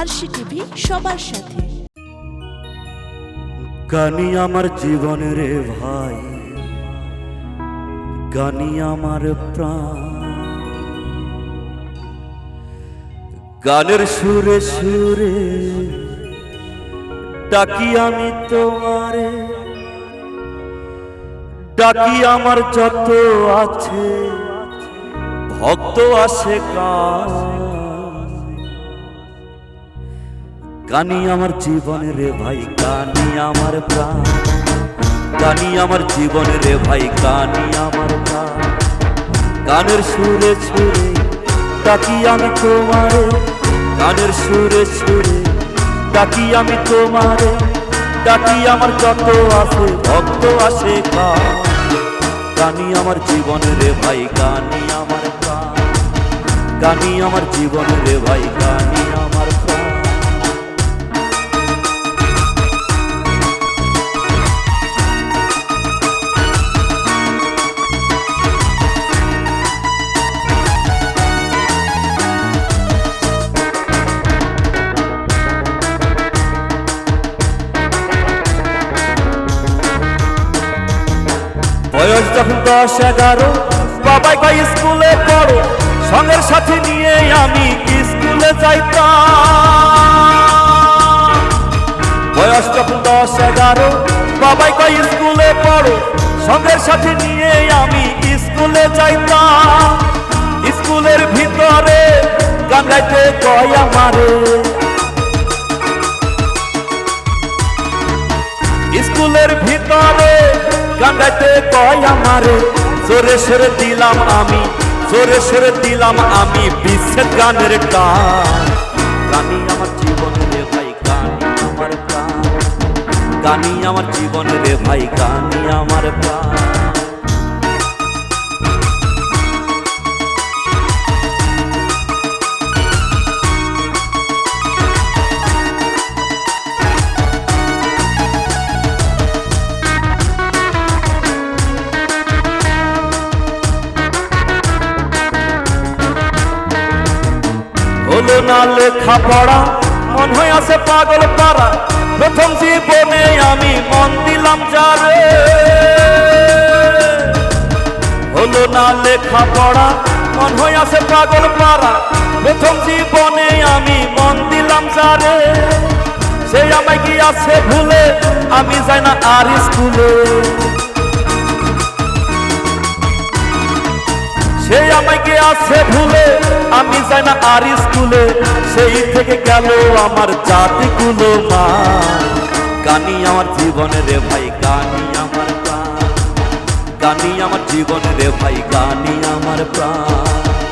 আরশি TV সবার সাথে। গানি আমার জীবনের ভাই গানি আমার প্রাণ। গানের সুরে সুরে ডাকি আমি তোমারে, ডাকি আমার যত আছে, ভক্ত আসে গান গানি আমার জীবনে রে ভাই, গানি আমার প্রাণ। গানি আমার জীবনে রে ভাই, গানি আমার প্রাণ। গানের সুরে সুরে ডাকি আমি তোমারে। গানের সুরে সুরে ডাকি আমি তোমারে। ডাকি আমার যত আছে, ভক্ত আসে গান। আমার জীবন রে ভাই, গানি আমার গানি আমার জীবন রে ভাই, গানি বয়স যখন দশ এগারো, বাবাই ভাই স্কুলে পড়ো। সঙ্গের সাথে নিয়ে আমি স্কুলে যাইতাম? বয়স যখন দশ এগারো, বাবাই ভাই স্কুলে পড়ো। সঙ্গের সাথে নিয়ে আমি স্কুলে যাইতাম? স্কুলের ভিতরে গান গাইতে কয় আমারে। স্কুলের ভিতরে গান কয় আমারে জোরে সরে দিলাম আমি জোরে সরে দিলাম আমি বিশ্বের গানের টান গানি আমার জীবন রে ভাই গানি আমার প্রাণ। গানি আমার জীবন রে ভাই গানি আমার প্রাণ। হলো না লেখা পড়া। মন হয়ে আছে পাগল পাড়া। প্রথম জীবনে আমি মন দিলাম যারে। হলো না লেখা পড়া। মন হয়ে আছে পাগল পাড়া। প্রথম জীবনে আমি মন দিলাম যারে। সে আমায় কি আছে ভুলে। আমি যাই না আর স্কুলে। আমাকে আছে ভুলে, আমি যাই না আর স্কুলে, সেই থেকে গেল আমার জাতিগুলো মা। গানি আমার জীবনে রে ভাই গানি আমার প্রাণ। গানি আমার জীবনে রে ভাই গানি আমার প্রাণ।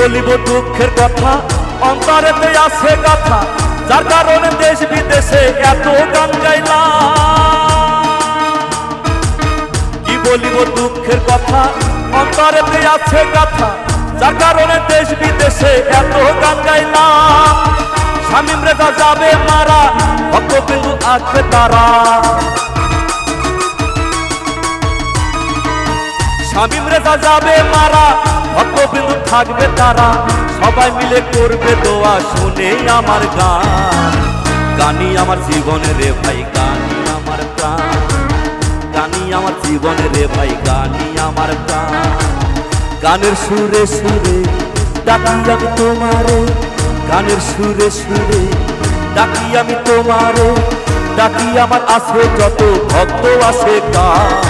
বলিব দুঃখের কথা, অন্তরেতে আছে কথা যার কারণে দেশ বিদেশে এত গান গাইলাম। কি বলিব দুঃখের কথা, অন্তরেতে আছে কথা যার কারণে দেশ বিদেশে এত গান গাইলাম। স্বামীম রেখা যাবে মারা, ভক্ত বিন্দু আসবে তারা। স্বামীম রেখা যাবে মারা ভক্তবিন্দু থাকবে তারা, সবাই মিলে করবে দোয়া, শুনে আমার গান। গানি আমার জীবনে রে ভাই, গানি আমার প্রাণ। গানি আমার জীবনে রে ভাই, গানি আমার প্রাণ। গানের সুরে সুরে ডাকি আমি তোমারে, গানের সুরে সুরে ডাকি আমি তোমারে। ডাকি আমার আছে যত ভক্ত আছে গান